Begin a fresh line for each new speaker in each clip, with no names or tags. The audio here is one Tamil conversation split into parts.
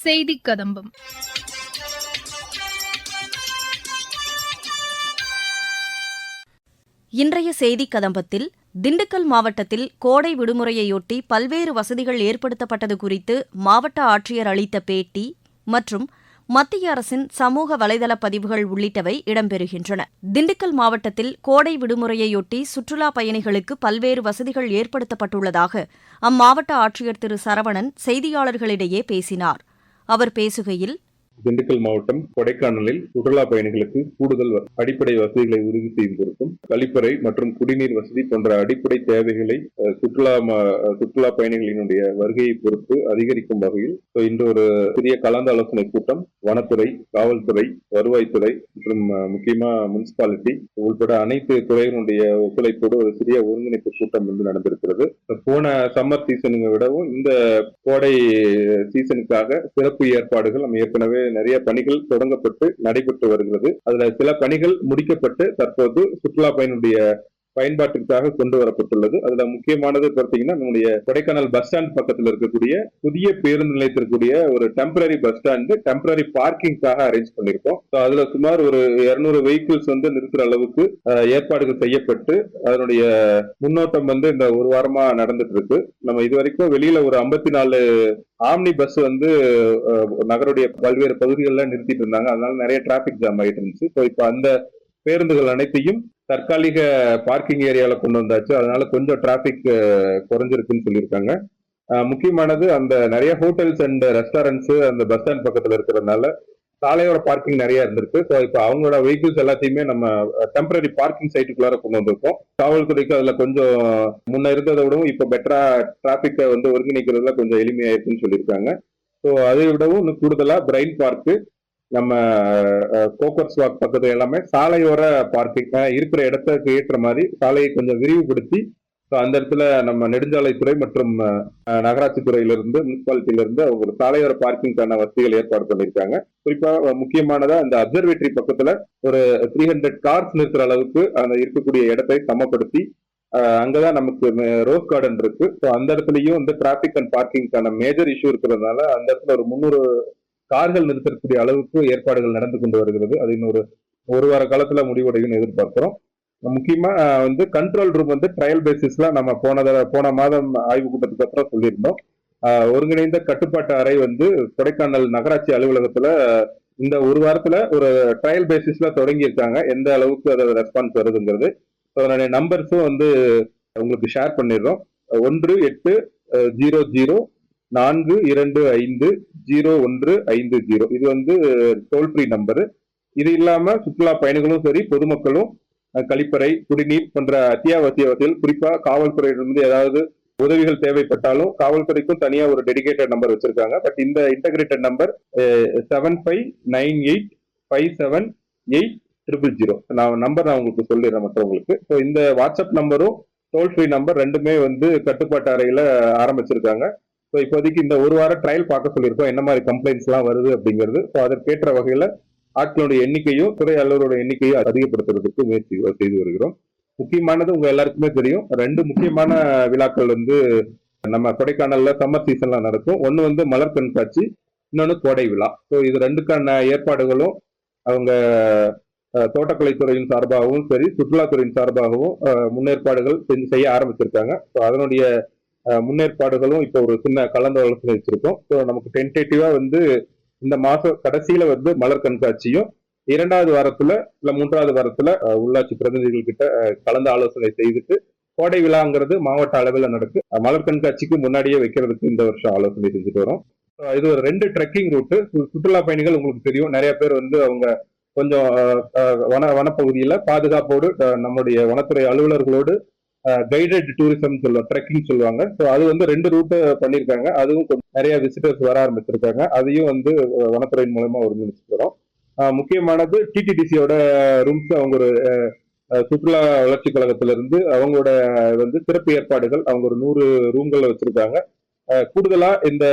செய்தி கதம்பம்
இன்றைய செய்தி கதம்பத்தில் திண்டுக்கல் மாவட்டத்தில் கோடை விடுமுறையொட்டி பல்வேறு வசதிகள் ஏற்படுத்தப்பட்டது குறித்து மாவட்ட ஆட்சியர் அளித்த பேட்டி மற்றும் மத்திய அரசின் சமூக வலைதள பதிவுகள் உள்ளிட்டவை இடம்பெறுகின்றன. திண்டுக்கல் மாவட்டத்தில் கோடை விடுமுறையொட்டி சுற்றுலாப் பயணிகளுக்கு பல்வேறு வசதிகள் ஏற்படுத்தப்பட்டுள்ளதாக அம்மாவட்ட ஆட்சியர் திரு சரவணன் செய்தியாளர்களிடையே பேசினார். அவர் பேசுகையில்
திண்டுக்கல் மாவட்டம் கொடைக்கானலில் சுற்றுலா பயணிகளுக்கு கூடுதல் வ- அடிப்படை வசதிகளை உறுதி செய்து கொடுக்கும் கழிப்பறை மற்றும் குடிநீர் வசதி போன்ற அடிப்படை தேவைகளை சுற்றுலா சுற்றுலா பயணிகளினுடைய வருகையை பொறுத்து அதிகரிக்கும் வகையில் இன்று ஒரு சிறிய கலந்தாலோசனை கூட்டம் வனத்துறை காவல்துறை வருவாய்த்துறை மற்றும் முக்கியமா முனிசிபாலிட்டி உள்பட அனைத்து துறையினுடைய ஒத்துழைப்போடு ஒரு சிறிய ஒருங்கிணைப்பு கூட்டம் வந்து நடந்திருக்கிறது. போன சம்மர் சீசனுங்க விடவும் இந்த கோடை சீசனுக்காக சிறப்பு ஏற்பாடுகள் நம்ம ஏற்கனவே நிறைய பணிகள் தொடங்கப்பட்டு நடைபெற்று வருகிறது. அதுல சில பணிகள் முடிக்கப்பட்டு தற்போது சுற்றுலா பயணியுடைய பயன்பாட்டிற்காக கொண்டு வரப்பட்டுள்ளது. அதுல முக்கியமானது பார்த்தீங்கன்னா நம்முடைய கொடைக்கானல் பஸ் ஸ்டாண்ட் பக்கத்துல இருக்கக்கூடிய புதிய பேருந்து நிலையத்திற்குரிய ஒரு டெம்பரரி பஸ் ஸ்டாண்டு டெம்பரரி பார்க்கிங்காக அரேஞ்ச் பண்ணிருக்கோம் அதுல சுமார் ஒரு 200 வெஹிக்கிள்ஸ் வந்து நிறுத்துற அளவுக்கு ஏற்பாடுகள் செய்யப்பட்டு அதனுடைய முன்னோட்டம் வந்து இந்த ஒரு வாரமா நடந்துட்டு இருக்கு. நம்ம இது வரைக்கும் வெளியில ஒரு ஐம்பத்தி நாலு ஆம்னி பஸ் வந்து நகருடைய பல்வேறு பகுதிகளில் நிறுத்திட்டு இருந்தாங்க. அதனால நிறைய டிராபிக் ஜாம் ஆயிட்டு இருந்துச்சு. ஸோ இப்போ அந்த பேருந்துகள் அனைத்தையும் தற்காலிக பார்க்கிங் ஏரியாவில் கொண்டு வந்தாச்சு. அதனால கொஞ்சம் டிராபிக் குறைஞ்சிருக்குன்னு சொல்லியிருக்காங்க. முக்கியமானது அந்த நிறைய ஹோட்டல்ஸ் அண்ட் ரெஸ்டாரண்ட்ஸ் அந்த பஸ் ஸ்டாண்ட் பக்கத்தில் இருக்கிறதுனால சாலையோட பார்க்கிங் நிறைய இருந்திருக்கு. ஸோ இப்போ அவங்களோட வெஹிக்கிள்ஸ் எல்லாத்தையுமே நம்ம டெம்பரரி பார்க்கிங் சைட்டுக்குள்ளார கொண்டு வந்திருக்கோம். காவல்துறைக்கு அதில் கொஞ்சம் முன்ன இருந்ததை விடவும் இப்போ பெட்டரா டிராஃபிக்கை வந்து ஒருங்கிணைக்கிறதுல கொஞ்சம் எளிமையாயிருக்குன்னு சொல்லியிருக்காங்க. ஸோ அதை விடவும் இன்னும் கூடுதலாக பிரைன் பார்க்கு நம்ம கோக்கர்ஸ் வாக் பக்கத்துல எல்லாமே சாலையோர பார்க்கிங் இருக்கிற இடத்துக்கு ஏற்ற மாதிரி சாலையை கொஞ்சம் விரிவுபடுத்தி ஸோ அந்த இடத்துல நம்ம நெடுஞ்சாலைத்துறை மற்றும் நகராட்சி துறையிலிருந்து முனிசிபாலிட்டியிலிருந்து அவங்க ஒரு சாலையோர பார்க்கிங்கான வசதிகள் ஏற்பாடு பண்ணியிருக்காங்க. குறிப்பாக முக்கியமானதாக முக்கியமானதா இந்த அப்சர்வேட்டரி பக்கத்துல ஒரு த்ரீ ஹண்ட்ரட் கார்ஸ் நிறுத்துற அளவுக்கு அந்த இருக்கக்கூடிய இடத்தை சமப்படுத்தி அங்கே அங்கதான் நமக்கு ரோஸ் கார்டன் இருக்கு. ஸோ அந்த இடத்துலயும் வந்து டிராபிக் அண்ட் பார்க்கிங்கான மேஜர் இஷ்யூ இருக்கிறதுனால அந்த இடத்துல ஒரு முந்நூறு கார்கள் நிறுத்தக்கூடிய அளவுக்கு ஏற்பாடுகள் நடந்து கொண்டு வருகிறது. அது இன்னொரு ஒரு வார காலத்துல முடிவடையும் எதிர்பார்க்கிறோம். முக்கியமா வந்து கண்ட்ரோல் ரூம் வந்து ட்ரையல் பேசிஸ்ல நம்ம போன போன மாதம் ஆய்வு கூட்டத்துக்கு அப்புறம் சொல்லியிருந்தோம். ஒருங்கிணைந்த கட்டுப்பாட்டு அறை வந்து கொடைக்கானல் நகராட்சி அலுவலகத்துல இந்த ஒரு வாரத்துல ஒரு ட்ரையல் பேசிஸ்ல தொடங்கியிருக்காங்க. எந்த அளவுக்கு அதோட ரெஸ்பான்ஸ் வருதுங்கிறது. அதனுடைய நம்பர்ஸும் வந்து உங்களுக்கு ஷேர் பண்ணிடுறோம். ஒன்று எட்டு ஜீரோ ஜீரோ நான்கு இரண்டு ஐந்து ஜீரோ ஒன்று ஐந்து ஜீரோ. இது வந்து டோல் ஃப்ரீ நம்பரு இது இல்லாம சுற்றுலா பயணிகளும் சரி பொதுமக்களும் கழிப்பறை குடிநீர் போன்ற அத்தியாவசிய வசதிகள் குறிப்பா காவல்துறையிலிருந்து ஏதாவது உதவிகள் தேவைப்பட்டாலும் காவல்துறைக்கும் தனியா ஒரு டெடிகேட்டட் நம்பர் வச்சிருக்காங்க. பட் இந்த integrated number seven five nine eight five seven eight triple zero நான் நம்பர் நான் உங்களுக்கு சொல்லிடுறேன் மற்றவங்களுக்கு. ஸோ இந்த வாட்ஸ்அப் நம்பரும் டோல் ஃப்ரீ நம்பர் ரெண்டுமே வந்து கட்டுப்பாட்டு அறையில ஆரம்பிச்சிருக்காங்க. ஸோ இப்போதைக்கு இந்த ஒரு வாரம் ட்ரையல் பார்க்க சொல்லியிருக்கோம். என்ன மாதிரி கம்ப்ளைண்ட்ஸ்லாம் வருது அப்படிங்கிறது. ஸோ அதற்கேற்ற வகையில் ஆட்களுடைய எண்ணிக்கையும் துறை அலுவலரோட எண்ணிக்கையும் அதிகப்படுத்துறதுக்கு முயற்சி செய்து வருகிறோம். முக்கியமானது உங்க எல்லாருக்குமே தெரியும். ரெண்டு முக்கியமான விழாக்கள் வந்து நம்ம கொடைக்கானல்ல சம்மர் சீசன்ல நடக்கும். ஒன்று வந்து மலர் கண்காட்சி இன்னொன்று கோடை விழா. ஸோ இது ரெண்டுக்கான ஏற்பாடுகளும் அவங்க தோட்டக்கலைத்துறையின் சார்பாகவும் சரி சுற்றுலாத்துறையின் சார்பாகவும் முன்னேற்பாடுகள் செஞ்சு செய்ய ஆரம்பிச்சிருக்காங்க. ஸோ அதனுடைய முன்னேற்பாடுகளும் இப்போ ஒரு சின்ன கலந்தாலோசனை வச்சிருக்கோம். ஸோ நமக்கு டென்டேட்டிவா வந்து இந்த மாசம் கடைசியில வந்து மலர் கண்காட்சியும் இரண்டாவது வாரத்துல இல்ல மூன்றாவது வாரத்துல உள்ளாட்சி பிரதிநிதிகள் கிட்ட கலந்து ஆலோசனை செய்துட்டு கோடை விழாங்கிறது மாவட்ட அளவில் நடக்கு. மலர் கண்காட்சிக்கு முன்னாடியே வைக்கிறதுக்கு இந்த வருஷம் ஆலோசனை செஞ்சுட்டு வரோம். இது ஒரு ரெண்டு ட்ரெக்கிங் ரூட்டு சுற்றுலா பயணிகள் உங்களுக்கு தெரியும். நிறைய பேர் வந்து அவங்க கொஞ்சம் வன வனப்பகுதியில் பாதுகாப்போடு நம்முடைய வனத்துறை அலுவலர்களோடு கைடட் டூரிசம் சொல்லுவோம் ட்ரெக்கிங் சொல்லுவாங்க. ஸோ அது வந்து ரெண்டு ரூட்டு பண்ணியிருக்காங்க அதுவும் கொஞ்சம் நிறைய விசிட்டர்ஸ் வர ஆரம்பிச்சிருக்காங்க. அதையும் வந்து வனத்துறையின் மூலமா ஒருங்கிணைச்சு வரோம் முக்கியமானது டிடிடிசியோட ரூம்ஸ் அவங்க ஒரு சுற்றுலா வளர்ச்சி கழகத்திலிருந்து அவங்களோட வந்து சிறப்பு ஏற்பாடுகள் அவங்க ஒரு நூறு ரூம்கள் வச்சிருக்காங்க. கூடுதலாக கூடுதலா இந்த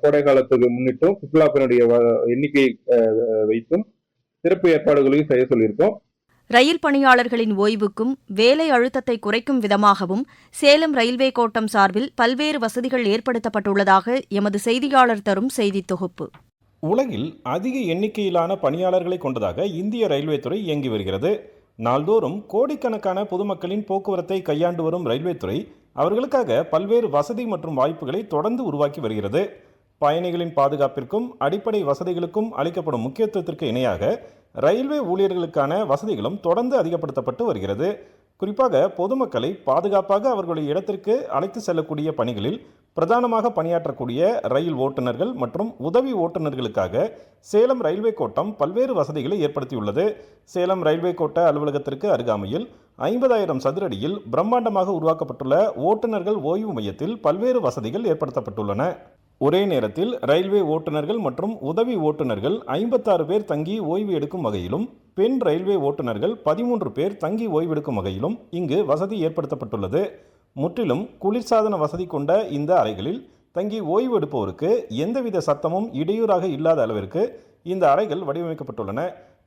கோடை காலத்துக்கு முன்னிட்டும் சுற்றுலா பயணியுடைய வ- எண்ணிக்கை வைத்தும் சிறப்பு ஏற்பாடுகளையும் செய்ய சொல்லியிருக்கோம்.
ரயில் பணியாளர்களின் ஓய்வுக்கும் வேலை அழுத்தத்தை குறைக்கும் விதமாகவும் சேலம் ரயில்வே கோட்டம் சார்பில் பல்வேறு வசதிகள் ஏற்படுத்தப்பட்டுள்ளதாக எமது செய்தியாளர் தரும் செய்தித் தொகுப்பு.
உலகில் அதிக எண்ணிக்கையிலான பணியாளர்களை கொண்டதாக இந்திய ரயில்வே துறை இயங்கி வருகிறது. நாள்தோறும் கோடிக்கணக்கான பொதுமக்களின் போக்குவரத்தை கையாண்டு வரும் ரயில்வே துறை அவர்களுக்காக பல்வேறு வசதி மற்றும் வாய்ப்புகளை தொடர்ந்து உருவாக்கி வருகிறது. பயணிகளின் பாதுகாப்பிற்கும் அடிப்படை வசதிகளுக்கும் அளிக்கப்படும் முக்கியத்துவத்திற்கு இணையாக ரயில்வே ஊழியர்களுக்கான வசதிகளும் தொடர்ந்து அதிகப்படுத்தப்பட்டு வருகிறது. குறிப்பாக பொதுமக்களை பாதுகாப்பாக அவர்களுடைய இடத்திற்கு அழைத்து செல்லக்கூடிய பணிகளில் பிரதானமாக பணியாற்றக்கூடிய ரயில் ஓட்டுநர்கள் மற்றும் உதவி ஓட்டுநர்களுக்காக சேலம் ரயில்வே கோட்டம் பல்வேறு வசதிகளை ஏற்படுத்தியுள்ளது. சேலம் ரயில்வே கோட்ட அலுவலகத்திற்கு அருகாமையில் ஐம்பதாயிரம் சதுரடியில் பிரம்மாண்டமாக உருவாக்கப்பட்டுள்ள ஓட்டுநர்கள் ஓய்வு மையத்தில் பல்வேறு வசதிகள் ஏற்படுத்தப்பட்டுள்ளன. ஒரே நேரத்தில் ரயில்வே ஓட்டுநர்கள் மற்றும் உதவி ஓட்டுநர்கள் ஐம்பத்தாறு பேர் தங்கி ஓய்வு எடுக்கும் வகையிலும் பெண் ரயில்வே ஓட்டுநர்கள் பதிமூன்று பேர் தங்கி ஓய்வெடுக்கும் வகையிலும் இங்கு வசதி ஏற்படுத்தப்பட்டுள்ளது. முற்றிலும் குளிர்சாதன வசதி கொண்ட இந்த அறைகளில் தங்கி ஓய்வு எடுப்பவருக்கு எந்தவித சத்தமும் இடையூறாக இல்லாத அளவிற்கு இந்த அறைகள் வடிவமைக்கப்பட்டுள்ளன.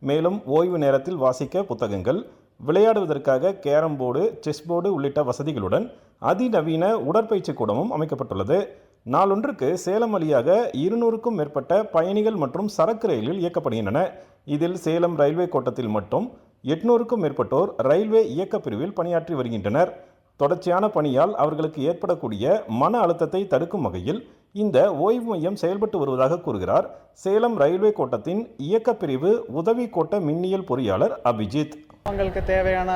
மேலும் ஓய்வு நேரத்தில் வாசிக்க புத்தகங்கள் விளையாடுவதற்காக கேரம் போர்டு செஸ் போர்டு உள்ளிட்ட வசதிகளுடன் அதிநவீன உடற்பயிற்சி கூடமும் அமைக்கப்பட்டுள்ளது. நாளொன்றுக்கு சேலம் வழியாக இருநூறுக்கும் மேற்பட்ட பயணிகள் மற்றும் சரக்கு ரயில்கள் இயக்கப்படுகின்றன. இதில் சேலம் ரயில்வே கோட்டத்தில் மட்டும் எட்நூறுக்கும் மேற்பட்டோர் ரயில்வே இயக்கப் பிரிவில் பணியாற்றி வருகின்றனர். தொடர்ச்சியான பணியால் அவர்களுக்கு ஏற்படக்கூடிய மன அழுத்தத்தை தடுக்கும் வகையில் இந்த ஓய்வு மையம் செயல்பட்டு வருவதாக கூறுகிறார் சேலம் ரயில்வே கோட்டத்தின் இயக்கப் பிரிவு உதவி கோட்ட மின்னியல் பொறியாளர் அபிஜித்.
அவங்களுக்கு தேவையான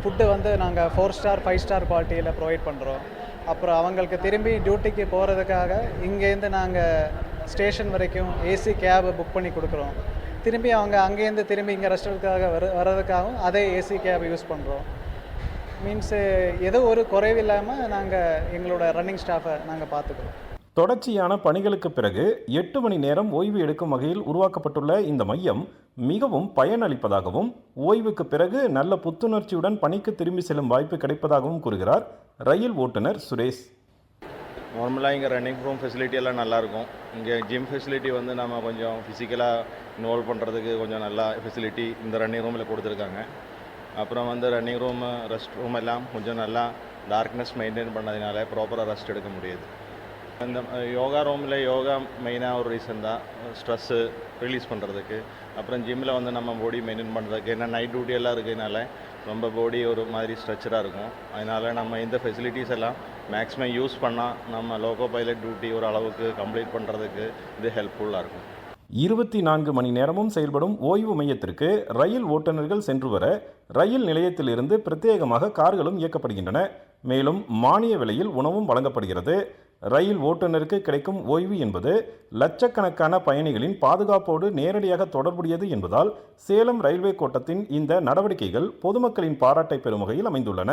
ஃபுட்டு வந்து நாங்கள் ஃபோர் ஸ்டார் ஃபைவ் ஸ்டார் குவாலிட்டியில் ப்ரொவைட் பண்ணுறோம் அப்புறம் அவங்களுக்கு திரும்பி டியூட்டிக்கு போகிறதுக்காக இங்கேருந்து நாங்கள் ஸ்டேஷன் வரைக்கும் ஏசி கேபை புக் பண்ணி கொடுக்குறோம். திரும்பி அவங்க அங்கேருந்து திரும்பி இங்கே ரெஸ்டாரண்ட்டுக்காக வர வர்றதுக்காகவும் அதே ஏசி கேபை யூஸ் பண்ணுறோம் மீன்ஸு ஏதோ ஒரு குறைவு இல்லாமல் நாங்கள் எங்களோட ரன்னிங் ஸ்டாஃபை நாங்கள் பார்த்துக்குறோம்.
தொடர்ச்சியான பணிகளுக்கு பிறகு எட்டு மணி நேரம் ஓய்வு எடுக்கும் வகையில் உருவாக்கப்பட்டுள்ள இந்த மையம் மிகவும் பயனளிப்பதாகவும் ஓய்வுக்கு பிறகு நல்ல புத்துணர்ச்சியுடன் பணிக்கு திரும்பி செல்லும் வாய்ப்பு கிடைப்பதாகவும் கூறுகிறார் ரயில் ஓட்டுநர் சுரேஷ்.
நார்மலாக இங்கே ரன்னிங் ரூம் ஃபெசிலிட்டி எல்லாம் நல்லாயிருக்கும் இங்கே ஜிம் ஃபெசிலிட்டி வந்து நம்ம கொஞ்சம் ஃபிசிக்கலாக இன்வால்வ் பண்ணுறதுக்கு கொஞ்சம் நல்லா ஃபெசிலிட்டி இந்த ரன்னிங் ரூமில் கொடுத்துருக்காங்க. அப்புறம் வந்து ரன்னிங் ரூமு ரெஸ்ட் ரூம் எல்லாம் கொஞ்சம் நல்லா டார்க்னஸ் மெயின்டைன் பண்ணதுனால ப்ராப்பராக ரெஸ்ட் எடுக்க முடியுது. அந்த யோகா ரூமில் யோகா மெயினாக ஒரு ரீசன் தான். ஸ்ட்ரெஸ்ஸு ரிலீஸ் பண்ணுறதுக்கு அப்புறம் ஜிம்மில் வந்து நம்ம பாடி மெயின்டைன் பண்ணுறதுக்கு ஏன்னா நைட் டியூட்டி எல்லாம் இருக்கிறதுனால ரொம்ப பாடி ஒரு மாதிரி ஸ்ட்ரெச்சராக இருக்கும். அதனால் நம்ம இந்த ஃபெசிலிட்டிஸ் எல்லாம் மேக்ஸிமம் யூஸ் பண்ணால் நம்ம லோகோ பைலட் டியூட்டி ஒரு அளவுக்கு கம்ப்ளீட் பண்ணுறதுக்கு இது ஹெல்ப்ஃபுல்லாக இருக்கும்.
இருபத்தி நான்கு மணி நேரமும் செயல்படும் ஓய்வு மையத்திற்கு ரயில் ஓட்டுநர்கள் சென்று வர ரயில் நிலையத்திலிருந்து பிரத்யேகமாக கார்களும் இயக்கப்படுகின்றன. மேலும் மானிய விலையில் உணவும் வழங்கப்படுகிறது. ரயில் ஓட்டுநருக்கு கிடைக்கும் ஓய்வு என்பது லட்சக்கணக்கான பயணிகளின் பாதுகாப்போடு நேரடியாக தொடர்புடையது என்பதால் சேலம் ரயில்வே கோட்டத்தின் இந்த நடவடிக்கைகள் பொதுமக்களின் பாராட்டை பெறும் வகையில் அமைந்துள்ளன.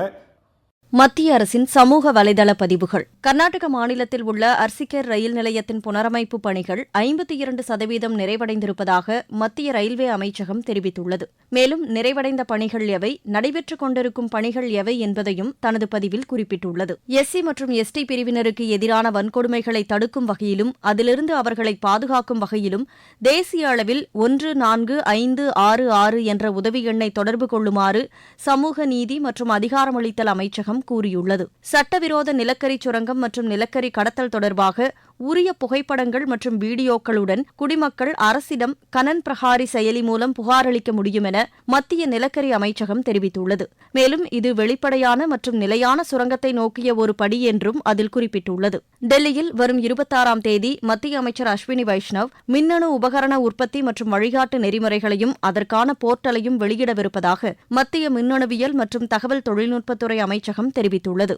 மத்திய அரசின் சமூக வலைதள பதிவுகள். கர்நாடக மாநிலத்தில் உள்ள அர்சிகர் ரயில் நிலையத்தின் புனரமைப்பு பணிகள் ஐம்பத்தி இரண்டு சதவீதம் நிறைவடைந்திருப்பதாக மத்திய ரயில்வே அமைச்சகம் தெரிவித்துள்ளது. மேலும் நிறைவடைந்த பணிகள் எவை நடைபெற்றுக் கொண்டிருக்கும் பணிகள் எவை என்பதையும் தனது பதிவில் குறிப்பிட்டுள்ளது. எஸ்சி மற்றும் எஸ்டி பிரிவினருக்கு எதிரான வன்கொடுமைகளை தடுக்கும் வகையிலும் அதிலிருந்து அவர்களை பாதுகாக்கும் வகையிலும் தேசிய அளவில் ஒன்று நான்கு ஐந்து ஆறு ஆறு என்ற உதவி எண்ணை தொடர்பு கொள்ளுமாறு சமூக நீதி மற்றும் அதிகாரமளித்தல் அமைச்சகம் கூறியுள்ளது. சட்டவிரோத நிலக்கரி சுரங்கம் மற்றும் நிலக்கரி கடத்தல் தொடர்பாக உரிய புகைப்படங்கள் மற்றும் வீடியோக்களுடன் குடிமக்கள் அரசிடம் கனன் பிரஹாரி செயலி மூலம் புகாரளிக்க முடியும் என மத்திய நிலக்கரி அமைச்சகம் தெரிவித்துள்ளது. மேலும் இது வெளிப்படையான மற்றும் நிலையான சுரங்கத்தை நோக்கிய ஒரு படி என்றும் அதில் குறிப்பிட்டுள்ளது. டெல்லியில் வரும் இருபத்தாறாம் தேதி மத்திய அமைச்சர் அஸ்வினி வைஷ்ணவ் மின்னணு உபகரண உற்பத்தி மற்றும் வழிகாட்டு நெறிமுறைகளையும் அதற்கான போர்ட்டலையும் வெளியிடவிருப்பதாக மத்திய மின்னணுவியல் மற்றும் தகவல் தொழில்நுட்பத்துறை அமைச்சகம் தெரிவித்துள்ளது.